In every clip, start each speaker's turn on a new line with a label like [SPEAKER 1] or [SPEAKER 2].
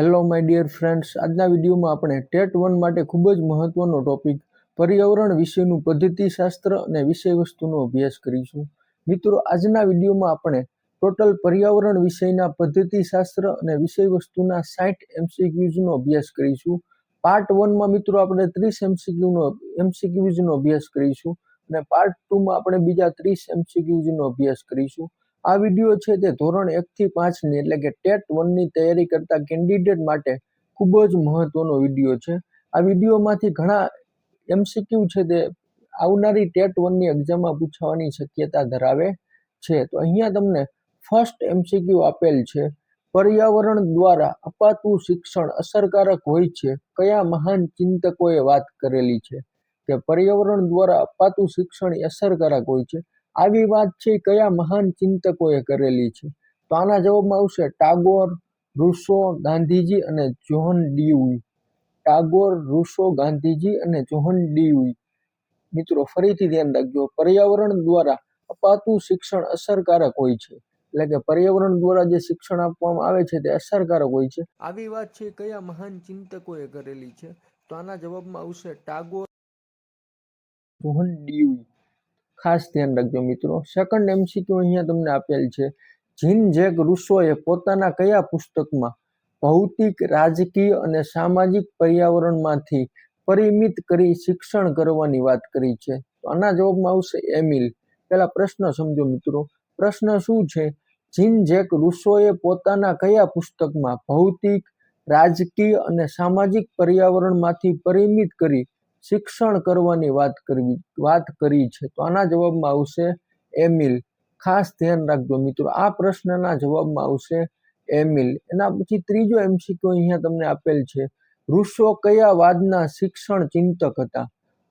[SPEAKER 1] Hello my dear friends આજના વિડીયોમાં આપણે ટેટ વન માટે ખૂબ જ મહત્વનો ટોપિક પર્યાવરણ વિશેનું પદ્ધતિશાસ્ત્ર અને વિષય વસ્તુનો અભ્યાસ કરીશું. મિત્રો, આજના વિડીયોમાં આપણે ટોટલ પર્યાવરણ વિષયના પદ્ધતિશાસ્ત્ર અને વિષય વસ્તુના સાઠ એમસીક્યુઝનો અભ્યાસ કરીશું. પાર્ટ વનમાં મિત્રો, આપણે ત્રીસ એમસીક્યુનો, એમસીક્યુઝનો અભ્યાસ કરીશું. અને પાર્ટ ટુમાં આપણે બીજા ત્રીસ એમસીક્યુઝનો અભ્યાસ કરીશું. આ વીડિયો છે તે ધોરણ એકથી પાંચની એટલે કે ટેટ વનની તૈયારી કરતા કેન્ડિડેટ માટે ખૂબ જ મહત્વનો વીડિયો છે. આ વિડીયોમાંથી ઘણા એમસીક્યુ છે તે આવનારી ટેટ વનની એક્ઝામમાં પૂછવાની શક્યતા ધરાવે છે. તો અહીંયા તમને ફર્સ્ટ એમસીક્યુ આપેલ છે. પર્યાવરણ દ્વારા અપાતું શિક્ષણ અસરકારક હોય છે. કયા મહાન ચિંતકોએ વાત કરેલી છે? કે પર્યાવરણ દ્વારા અપાતું શિક્ષણ અસરકારક હોય છે? આવી વાત છે કયા મહાન ચિંતકોએ કરેલી છે? તો આના જવાબમાં આવશે ટાગોર, રૂસો, ગાંધીજી અને John Dewey Tagore, Rousseau, Gandhiji અને જોહન ડીવી મિત્રો, ફરીથી ધ્યાન રાખજો, પર્યાવરણ દ્વારા અપાતું શિક્ષણ અસરકારક હોય છે. એટલે કે પર્યાવરણ દ્વારા જે શિક્ષણ આપવામાં આવે છે તે અસરકારક હોય છે. આવી વાત છે કયા મહાન ચિંતકોએ કરેલી છે? તો આના જવાબમાં આવશે ટાગોર, જોહન ડીવી ખાસ ધ્યાન રાખજો મિત્રો. સેકન્ડ એમસીક્યુ અહીંયા તમને આપેલ છે. જીન જેક રૂસોએ પોતાના કયા પુસ્તકમાં ભૌતિક, રાજકીય અને સામાજિક પર્યાવરણમાંથી પરિમિત કરી શિક્ષણ કરવાની વાત કરી છે? તો આના જવાબમાં આવશે એમિલ. પેલા પ્રશ્ન સમજો મિત્રો. પ્રશ્ન શું છે? જીન જેક રૂસોએ પોતાના કયા પુસ્તકમાં ભૌતિક, રાજકીય અને સામાજિક પર્યાવરણમાંથી પરિમિત કરી શિક્ષણ કરવાની વાત કરવી, વાત કરી છે. તો આના જવાબમાં આવશે એમિલ. ખાસ ધ્યાન રાખજો મિત્રો, આ પ્રશ્નના જવાબમાં આવશે એમિલ. એના પછી ત્રીજો એમસીક્યુ અહીંયા તમને આપેલ છે. રૂસો કયા વાદના શિક્ષણ ચિંતક હતા?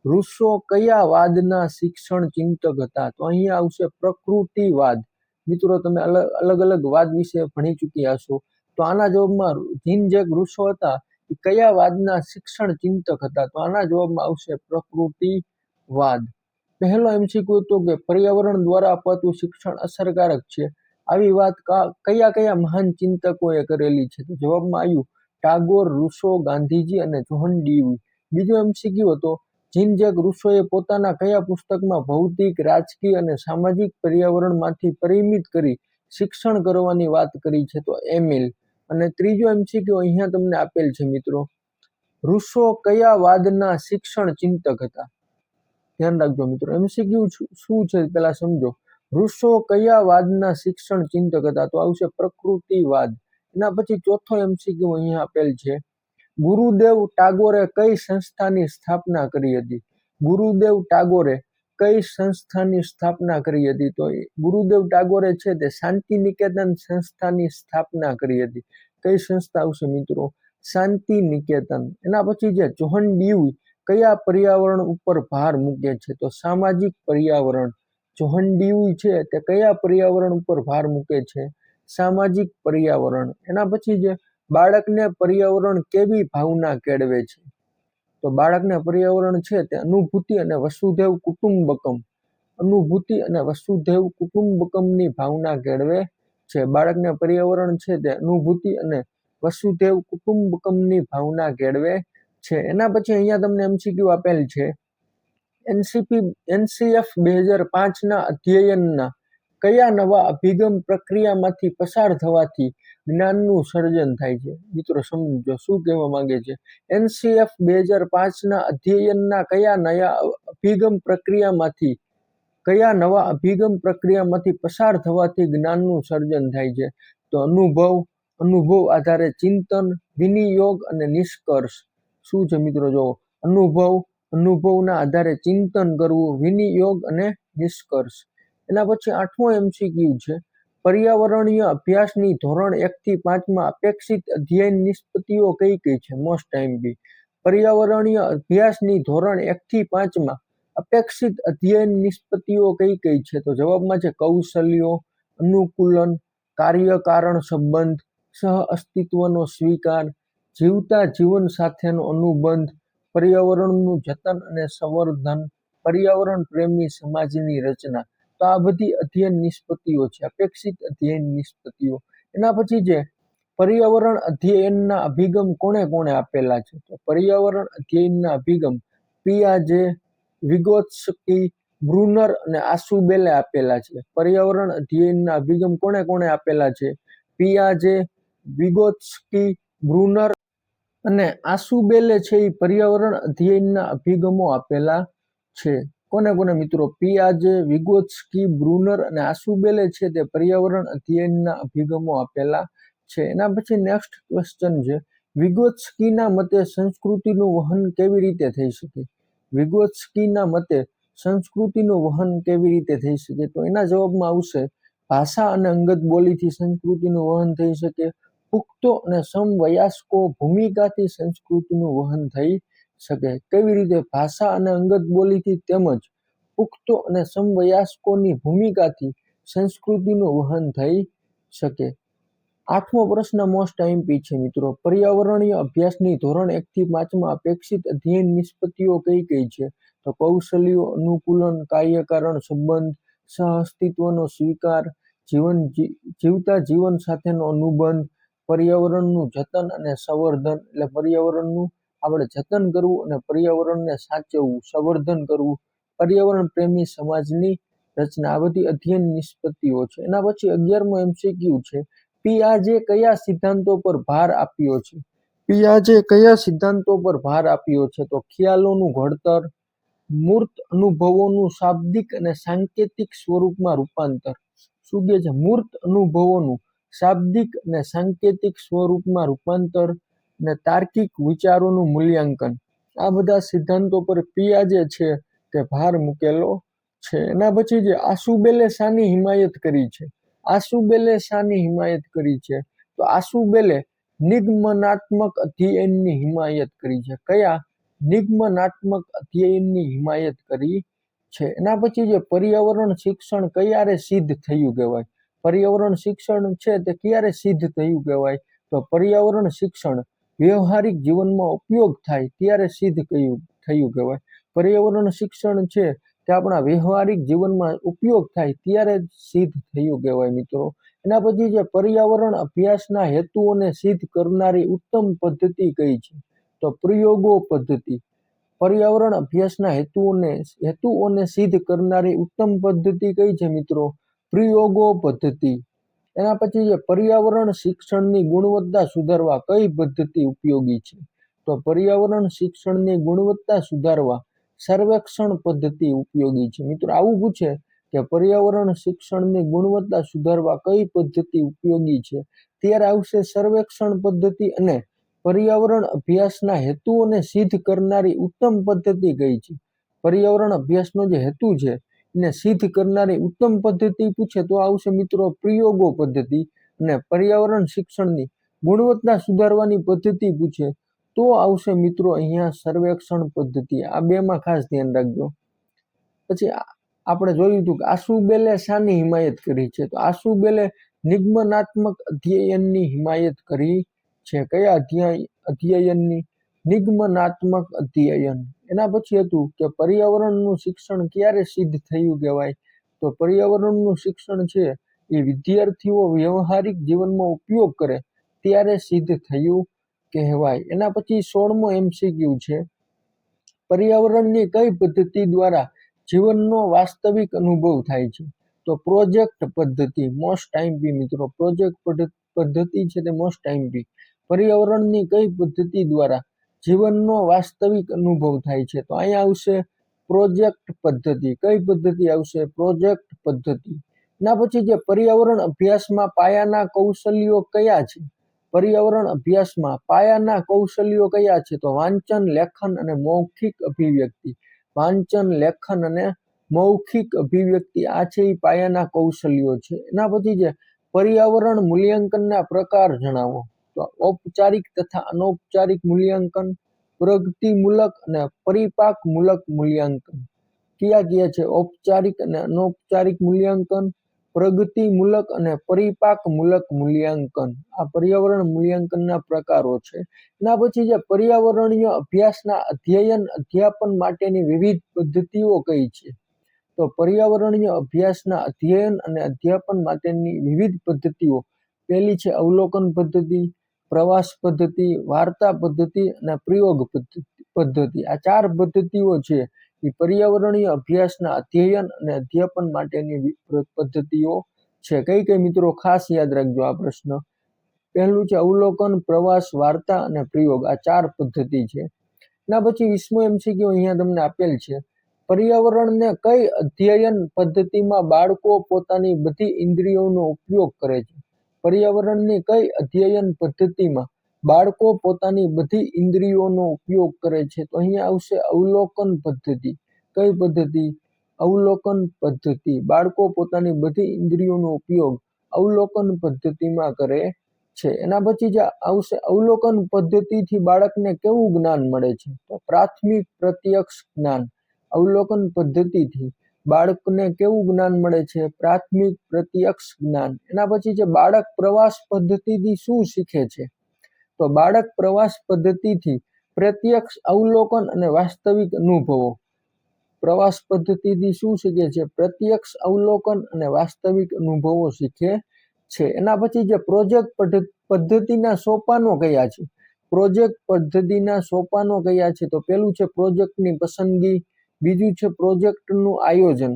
[SPEAKER 1] રૂસો કયા વાદના શિક્ષણ ચિંતક હતા? તો અહીંયા આવશે પ્રકૃતિવાદ. મિત્રો, તમે અલગ અલગ અલગ વાદ વિશે ભણી ચૂક્યા છો તો આના જવાબમાં જીન જે રૂસો હતા. કયા વાદના શિક્ષણ ચિંતક હતા? તો આના જવાબમાં આવશે પ્રકૃતિવાદ. પહેલો એમસીક્યુ હતો કે પર્યાવરણ દ્વારા અપાતું શિક્ષણ અસરકારક છે. આવી વાત કયા કયા મહાન ચિંતકોએ કરેલી છે? તો જવાબમાં આવ્યું, ટાગોર, રૂસો, ગાંધીજી અને જોહન ડીવી. બીજો એમસીક્યુ હતો, જીન જેક રૂસોએ પોતાના કયા પુસ્તકમાં ભૌતિક, રાજકીય અને સામાજિક પર્યાવરણમાંથી પરિમિત કરી શિક્ષણ કરવાની વાત કરી છે, તો એમિલ. અને ત્રીજો એમસીક્યુ અહીંયા તમને આપેલ છે મિત્રો. રૂસો કયા વાદના શિક્ષણ ચિંતક હતા? ધ્યાન રાખજો મિત્રો, એમસીક્યુ શું છે પેલા સમજો. રૂસો કયા વાદના શિક્ષણ ચિંતક હતા? તો આવશે પ્રકૃતિવાદ. એના પછી ચોથો એમસીક્યુ અહીંયા આપેલ છે. ગુરુદેવ ટાગોરે કઈ સંસ્થાની સ્થાપના કરી હતી? ગુરુદેવ ટાગોરે કઈ સંસ્થાની સ્થાપના કરી હતી? તો ગુરુદેવ ટાગોરે છે તે શાંતિ નિકેતન સંસ્થાની સ્થાપના કરી હતી. કઈ સંસ્થા આવશે મિત્રો? શાંતિ નિકેતન એના પછી જે ચોહન ડીવી કયા પર્યાવરણ ઉપર ભાર મૂકે છે? તો સામાજિક પર્યાવરણ. જોહન ડીવી છે તે કયા પર્યાવરણ ઉપર ભાર મૂકે છે? સામાજિક પર્યાવરણ. એના પછી જે બાળકને પર્યાવરણ કેવી ભાવના કેળવે છે? તો બાળકને પર્યાવરણ છે તે અનુભૂતિ અને વસુધૈવ કુટુંબકમ. અનુભૂતિ અને વસુધૈવ કુટુંબકમની ભાવના કેળવે છે. બાળકને પર્યાવરણ છે તે અનુભૂતિ અને વસુધૈવ કુટુંબકમની ભાવના કેળવે છે. એના પછી અહીંયા તમને એમસીક્યુ આપેલ છે. એનસીપી એનસીએફ બે હજાર પાંચના અધ્યયનના કયા નવા અભિગમ પ્રક્રિયામાંથી પસાર થવાથી જ્ઞાનનું સર્જન થાય છે? મિત્રો, સમજો, શું કહેવા માંગે છે? એનસીએફ બે હજાર પાંચના અધ્યયનના કયા નયા અભિગમ પ્રક્રિયામાંથી, કયા નવા અભિગમ પ્રક્રિયામાંથી પસાર થવાથી જ્ઞાનનું સર્જન થાય છે? તો અનુભવ અનુભવ આધારે ચિંતન, વિનિયોગ અને નિષ્કર્ષ. શું છે મિત્રો જો અનુભવ, અનુભવના આધારે ચિંતન કરવું, વિનિયોગ અને નિષ્કર્ષ. એના પછી આઠમો એમસીક્યુ છે. પર્યાવરણીય અભ્યાસની ધોરણ એક થી પાંચમાં અપેક્ષિત અધ્યયન નિષ્પત્તિઓ કઈ કઈ છે? Most time B. પર્યાવરણીય અભ્યાસની ધોરણ એક થી પાંચમાં અપેક્ષિત અધ્યયન નિષ્પત્તિઓ કઈ કઈ છે? તો જવાબમાં છે કૌશલ્યો, અનુકૂલન, કાર્યકારણ સંબંધ, સહ અસ્તિત્વનો સ્વીકાર, જીવતા જીવન સાથેનો અનુબંધ, પર્યાવરણનું જતન અને સંવર્ધન, પર્યાવરણ પ્રેમી સમાજની રચના. તો આ બધી અધ્યયન નિષ્પત્તિઓ છે, અપેક્ષિત અધ્યયન નિષ્પત્તિઓ. એના પછી જે પર્યાવરણ અધ્યયનના અભિગમ કોણે કોણે આપેલા છે? તો પર્યાવરણ અધ્યયનના અભિગમ પિયાજે વિગોત્સકી, બ્રુનર અને આસુ બેલે આપેલા છે. પર્યાવરણ અધ્યયનના અભિગમ કોણે કોણે આપેલા છે? પિયાજે વિગોત્સકી, બ્રુનર અને આસુબેલે છે એ પર્યાવરણ અધ્યયનના અભિગમો આપેલા છે. કોને કોને મિત્રો? પિયાજે વિગોત્સકી બ્રુનર અને આસુબેલે છે તે પર્યાવરણ અધ્યયનના અભિગમો આપેલા છે. એના પછી નેક્સ્ટ ક્વેશ્ચન છે. વિગોત્સકીના મતે સંસ્કૃતિનું વહન કેવી રીતે થઈ શકે? વિગોત્સકીના મતે સંસ્કૃતિનું વહન કેવી રીતે થઈ શકે? તો એના જવાબમાં આવશે, ભાષા અને અંગત બોલીથી સંસ્કૃતિનું વહન થઈ શકે. પુખ્તો અને સમવયસ્કો ભૂમિકાથી સંસ્કૃતિનું વહન થઈ શકે. કેવી રીતે ભાષા અને અંગત બોલીથી તેમજ પુખ્તો અને સમવયસ્કોની ભૂમિકાથી સંસ્કૃતિનું વહન થઈ શકે? આઠમો પ્રશ્ન મોસ્ટ આઈમ્પી છે મિત્રો. પર્યાવરણીય અભ્યાસની ધોરણ એકથી પાંચમાં અપેક્ષિત અધ્યયન નિષ્પત્તિઓ કઈ કઈ છે? તો કૌશલ્યો, અનુકૂલન, કાર્યકારણ, સંબંધ સહઅસ્તિત્વનો સ્વીકાર, જીવન જીવતા જીવન સાથેનો અનુબંધ, પર્યાવરણનું જતન અને સંવર્ધન. એટલે પર્યાવરણનું આપણે જતન કરવું અને પર્યાવરણને સાચવવું, સંવર્ધન કરવું. પર્યાવરણ પ્રેમી સમાજની રચના. આ બધી અધ્યયન નિષ્પત્તિઓ છે. એના પછી અગિયારમો એમસીક્યુ છે. પિયાજે કયા સિદ્ધાંતો પર ભાર આપ્યો છે? પિયાજે કયા સિદ્ધાંતો પર ભાર આપ્યો છે? તો ખ્યાલોનું ઘડતર, મૂર્ત અનુભવોનું શાબ્દિક અને સાંકેતિક સ્વરૂપમાં રૂપાંતર. શું કે છે? મૂર્ત અનુભવોનું શાબ્દિક અને સાંકેતિક સ્વરૂપમાં રૂપાંતર. અને તાર્કિક વિચારોનું મૂલ્યાંકન. આ બધા સિદ્ધાંતો પર પિયાજે છે તે ભાર મૂકેલો છે. એના પછી જે આસુબેલે શાની હિમાયત કરી છે. આસુબેલે શાની હિમાયત કરી છે. તો આસુબેલે નિગમનાત્મક અધ્યયનની હિમાયત કરી છે. કયા? નિગમનાત્મક અધ્યયનની હિમાયત કરી છે. એના પછી જે પર્યાવરણ શિક્ષણ ક્યારે સિદ્ધ થયું કહેવાય? પર્યાવરણ શિક્ષણ છે તે ક્યારે સિદ્ધ થયું કહેવાય? તો પર્યાવરણ શિક્ષણ વ્યવહારિક જીવનમાં ઉપયોગ થાય ત્યારે સિદ્ધ કયું, થયું કહેવાય. પર્યાવરણ શિક્ષણ છે તે આપણા વ્યવહારિક જીવનમાં ઉપયોગ થાય ત્યારે સિદ્ધ થયું કહેવાય મિત્રો. એના પછી જે પર્યાવરણ અભ્યાસના હેતુઓને સિદ્ધ કરનારી ઉત્તમ પદ્ધતિ કઈ છે? તો પ્રયોગો પદ્ધતિ. પર્યાવરણ અભ્યાસના હેતુઓને હેતુઓને સિદ્ધ કરનારી ઉત્તમ પદ્ધતિ કઈ છે મિત્રો? પ્રયોગો પદ્ધતિ. એના પછી જે પર્યાવરણ શિક્ષણની ગુણવત્તા સુધારવા કઈ પદ્ધતિ ઉપયોગી છે? તો પર્યાવરણ શિક્ષણની ગુણવત્તા સુધારવા સર્વેક્ષણ પદ્ધતિ ઉપયોગી છે. મિત્રો, આવું પૂછે કે પર્યાવરણ શિક્ષણની ગુણવત્તા સુધારવા કઈ પદ્ધતિ ઉપયોગી છે? ત્યારે આવશે સર્વેક્ષણ પદ્ધતિ અને પર્યાવરણ અભ્યાસના હેતુઓને સિદ્ધ કરનારી ઉત્તમ પદ્ધતિ કઈ છે? પર્યાવરણ અભ્યાસનો જે હેતુ છે એને સિદ્ધ કરનારી ઉત્તમ પદ્ધતિ પૂછે તો આવશે મિત્રો પ્રયોગો પદ્ધતિ અને પર્યાવરણ શિક્ષણની ગુણવત્તા સુધારવાની પદ્ધતિ પૂછે તો આવશે મિત્રો અહીંયા સર્વેક્ષણ પદ્ધતિ. આ બેમાં ખાસ ધ્યાન રાખજો. પછી આપણે જોયું હતું કે આસુ બેલે શાની હિમાયત કરી છે? તો આસુ બેલે નિગમનાત્મક અધ્યયનની હિમાયત કરી છે. કયા અધ્યાય અધ્યયનની નિગમનાત્મક અધ્યયન. એના પછી હતું કે પર્યાવરણનું શિક્ષણ ક્યારે સિદ્ધ થયું કહેવાય? તો પર્યાવરણનું શિક્ષણ છે, એ વિદ્યાર્થીઓ વ્યવહારિક જીવનમાં ઉપયોગ કરે ત્યારે સિદ્ધ થયું કહેવાય. એના પછી સોળમો એમસીક્યુ છે. પર્યાવરણની કઈ પદ્ધતિ દ્વારા જીવનનો વાસ્તવિક અનુભવ થાય છે? તો પ્રોજેક્ટ પદ્ધતિ, મોસ્ટ આઈમ્પી મિત્રો, પ્રોજેક્ટ પદ્ધતિ છે તે મોસ્ટ આઈમ્પી પર્યાવરણની કઈ પદ્ધતિ દ્વારા જીવનનો વાસ્તવિક અનુભવ થાય છે. તો અહીંયા આવશે પ્રોજેક્ટ પદ્ધતિ. કઈ પદ્ધતિ આવશે? પ્રોજેક્ટ પદ્ધતિ. ના પછી જે પર્યાવરણ અભ્યાસમાં પાયાના કૌશલ્યો કયા છે? પર્યાવરણ અભ્યાસમાં પાયાના કૌશલ્યો કયા છે? તો વાંચન, લેખન અને મૌખિક અભિવ્યક્તિ. વાંચન, લેખન અને મૌખિક અભિવ્યક્તિ આ છે એ પાયાના કૌશલ્યો છે. એના પછી જે પર્યાવરણ મૂલ્યાંકનના પ્રકાર જણાવો. તો ઔપચારિક તથા અનૌપચારિક મૂલ્યાંકન, પ્રગતિમૂલક અને પરિપાકમૂલક મૂલ્યાંકન. કયા કયા છે? ઔપચારિક અને અનૌપચારિક મૂલ્યાંકન, પ્રગતિમૂલક અને પરિપાકમૂલક મૂલ્યાંકન. આ પર્યાવરણ મૂલ્યાંકનના પ્રકારો છે. એના પછી જે પર્યાવરણીય અભ્યાસના અધ્યયન, અધ્યાપન માટેની વિવિધ પદ્ધતિઓ કઈ છે? તો પર્યાવરણીય અભ્યાસના અધ્યયન અને અધ્યાપન માટેની વિવિધ પદ્ધતિઓ. પહેલી છે અવલોકન પદ્ધતિ પ્રવાસ પદ્ધતિ, વાર્તા પદ્ધતિ અને પ્રયોગ પદ્ધતિ. આ ચાર પદ્ધતિઓ છે એ પર્યાવરણીય અભ્યાસના અધ્યયન અને અધ્યાપન માટેની પદ્ધતિઓ છે. કઈ કઈ મિત્રો ખાસ યાદ રાખજો આ પ્રશ્ન. પહેલું છે અવલોકન, પ્રવાસ, વાર્તા અને પ્રયોગ. આ ચાર પદ્ધતિ છે. ના પછી વીસમો એમસીક્યુ અહીંયા તમને આપેલ છે. પર્યાવરણને કઈ અધ્યયન પદ્ધતિમાં બાળકો પોતાની બધી ઇન્દ્રિયોનો ઉપયોગ કરે છે? પર્યાવરણની કઈ અધ્યયન પદ્ધતિમાં બાળકો પોતાની બધી ઇન્દ્રિયોનો ઉપયોગ કરે છે? તો અહીંયા આવશે અવલોકન પદ્ધતિ. કઈ પદ્ધતિ? અવલોકન પદ્ધતિ. બાળકો પોતાની બધી ઇન્દ્રિયોનો ઉપયોગ અવલોકન પદ્ધતિમાં કરે છે. એના પછી જે આવશે અવલોકન પદ્ધતિથી બાળકને કેવું જ્ઞાન મળે છે? તો પ્રાથમિક પ્રત્યક્ષ જ્ઞાન. અવલોકન પદ્ધતિથી. બાળકને કેવું જ્ઞાન મળે છે? પ્રાથમિક પ્રત્યક્ષ જ્ઞાન. એના પછી જે બાળક પ્રવાસ પદ્ધતિથી શું શીખે છે? તો બાળક પ્રવાસ પદ્ધતિથી પ્રત્યક્ષ અવલોકન અને વાસ્તવિક અનુભવો. પ્રવાસ પદ્ધતિથી શું શીખે છે? પ્રત્યક્ષ અવલોકન અને વાસ્તવિક અનુભવો શીખે છે. એના પછી જે પ્રોજેક્ટ પદ્ધ- પદ્ધતિના સોપાનો કયા છે? પ્રોજેક્ટ પદ્ધતિના સોપાનો કયા છે? તો પેલું છે, પ્રોજેક્ટની પસંદગી બીજું છે પ્રોજેક્ટનું આયોજન.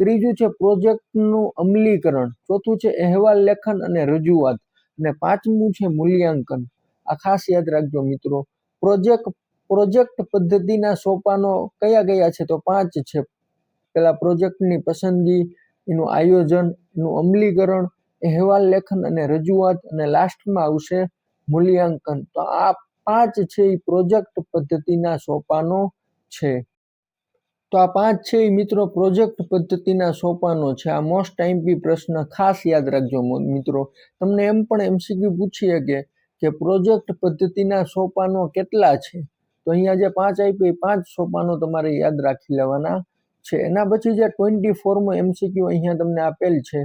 [SPEAKER 1] ત્રીજું છે પ્રોજેક્ટનું અમલીકરણ. ચોથું છે અહેવાલ લેખન અને રજૂઆત. અને પાંચમું છે મૂલ્યાંકન. આ ખાસ યાદ રાખજો મિત્રો. પ્રોજેક્ટ પ્રોજેક્ટ પદ્ધતિના સોપાનો કયા કયા છે? તો પાંચ છે. પેલા પ્રોજેક્ટની પસંદગી, એનું આયોજન, એનું અમલીકરણ, અહેવાલ લેખન અને રજૂઆત, અને લાસ્ટમાં આવશે મૂલ્યાંકન. તો આ પાંચ છે એ પ્રોજેક્ટ પદ્ધતિના સોપાનો છે. તો આ પાંચ છે એ મિત્રો પ્રોજેક્ટ પદ્ધતિના સોપાનો છે. આ મોસ્ટ આઈમ્પી પ્રશ્ન ખાસ યાદ રાખજો મિત્રો. તમને એમ પણ એમસીક્યુ પૂછી શકે કે પ્રોજેક્ટ પદ્ધતિના સોપાનો કેટલા છે? તો અહીંયા જે પાંચ આપી એ પાંચ સોપાનો તમારે યાદ રાખી લેવાના છે. એના પછી જે ટ્વેન્ટી ફોરમાં એમસીક્યુ અહીંયા તમને આપેલ છે,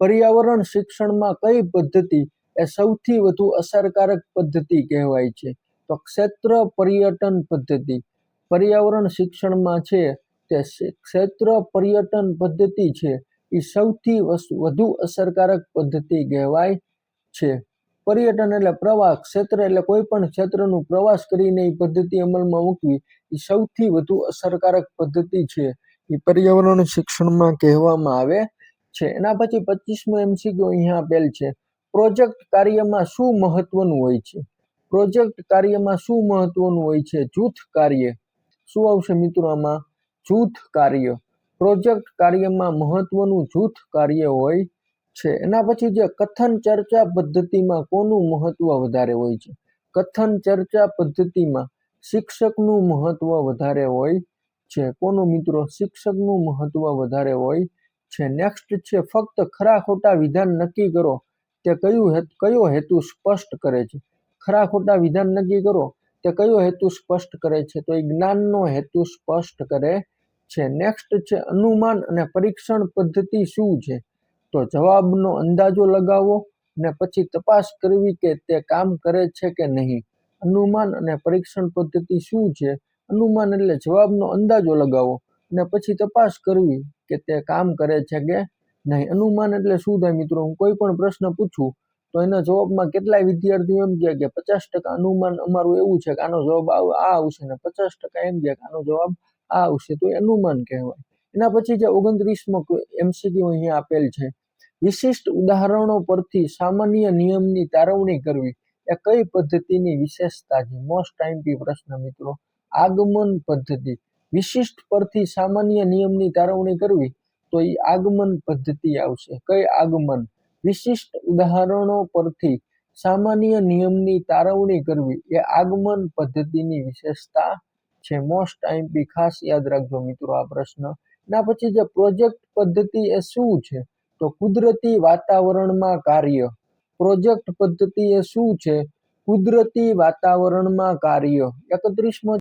[SPEAKER 1] પર્યાવરણ શિક્ષણમાં કઈ પદ્ધતિ એ સૌથી વધુ અસરકારક પદ્ધતિ કહેવાય છે? તો ક્ષેત્ર પર્યટન પદ્ધતિ, પર્યાવરણ શિક્ષણમાં છે ક્ષે- ક્ષેત્ર પર્યટન પદ્ધતિ છે એ સૌથી વધુ અસરકારક પદ્ધતિ કહેવાય છે. પર્યટન એટલે પ્રવાસ ક્ષેત્ર એટલે કોઈ પણ ક્ષેત્રનું પ્રવાસ કરીને એ પદ્ધતિ અમલમાં મૂકવી એ સૌથી વધુ અસરકારક પદ્ધતિ છે એ પર્યાવરણ શિક્ષણમાં કહેવામાં આવે છે. એના પછી પચીસમો એમસીક્યુ અહીંયા આપેલ છે, પ્રોજેક્ટ કાર્યમાં શું મહત્વનું હોય છે? પ્રોજેક્ટ કાર્યમાં શું મહત્વનું હોય છે? જૂથ કાર્ય, શું આવશે મિત્રો આમાં? જૂથ કાર્ય. પ્રોજેક્ટ કાર્યમાં મહત્વનું જૂથ કાર્ય હોય છે. એના પછી જે કથન ચર્ચા પદ્ધતિમાં કોનું મહત્વ વધારે હોય છે? કથન ચર્ચા પદ્ધતિમાં શિક્ષકનું મહત્વ વધારે હોય છે. કોનું મિત્રો? શિક્ષકનું મહત્વ વધારે હોય છે. નેક્સ્ટ છે, ફક્ત ખરા ખોટા વિધાન નક્કી કરો. તે કયું કયો હેતુ સ્પષ્ટ કરે છે? ખરા ખોટા વિધાન નક્કી કરો. તે કયો હેતુ સ્પષ્ટ કરે છે? તો એ જ્ઞાનનો હેતુ સ્પષ્ટ કરે છે? નેક્સ્ટ છે અનુમાન અને પરીક્ષણ પદ્ધતિ શું છે? તો જવાબનો અંદાજો લગાવો ને પછી તપાસ કરવી કે તે કામ કરે છે કે નહીં. અનુમાન અને પરીક્ષણ પદ્ધતિ શું છે? અનુમાન એટલે જવાબનો અંદાજો લગાવો ને પછી તપાસ કરવી કે તે કામ કરે છે કે નહીં. અનુમાન એટલે શું થાય મિત્રો? હું કોઈ પણ પ્રશ્ન પૂછું તો એના જવાબમાં કેટલાય વિદ્યાર્થીઓ એમ કહે કે પચાસ ટકા અનુમાન અમારું એવું છે કે આનો જવાબ આ આવશે ને પચાસ ટકા એમ કહે કે આનો જવાબ આ આવશે, તો એ અનુમાન કહેવાય. એના પછી જે ઓગણત્રીસમો એમસીક્યુ અહીંયા આપેલ છે. વિશિષ્ટ ઉદાહરણો પરથી સામાન્ય નિયમની તારવણી કરવી, એ કઈ પદ્ધતિની વિશેષતા છે? મોસ્ટ ટાઈમપી પ્રશ્ન, મિત્રો. આગમન પદ્ધતિ. વિશિષ્ટ પરથી સામાન્ય નિયમની તારવણી કરવી, તો એ આગમન પદ્ધતિ આવશે. કઈ આગમન? વિશિષ્ટ ઉદાહરણો પરથી સામાન્ય નિયમની તારવણી કરવી, એ આગમન પદ્ધતિની વિશેષતા છે. મોસ્ટ આઈમ્પી ખાસ યાદ રાખજો મિત્રો આ પ્રશ્ન. ના, પછી જે પ્રોજેક્ટ પદ્ધતિ એ શું છે? તો કુદરતી વાતાવરણમાં કાર્ય. પ્રોજેક્ટ પદ્ધતિ એ શું છે? કુદરતી વાતાવરણમાં કાર્ય. એકત્રીસમો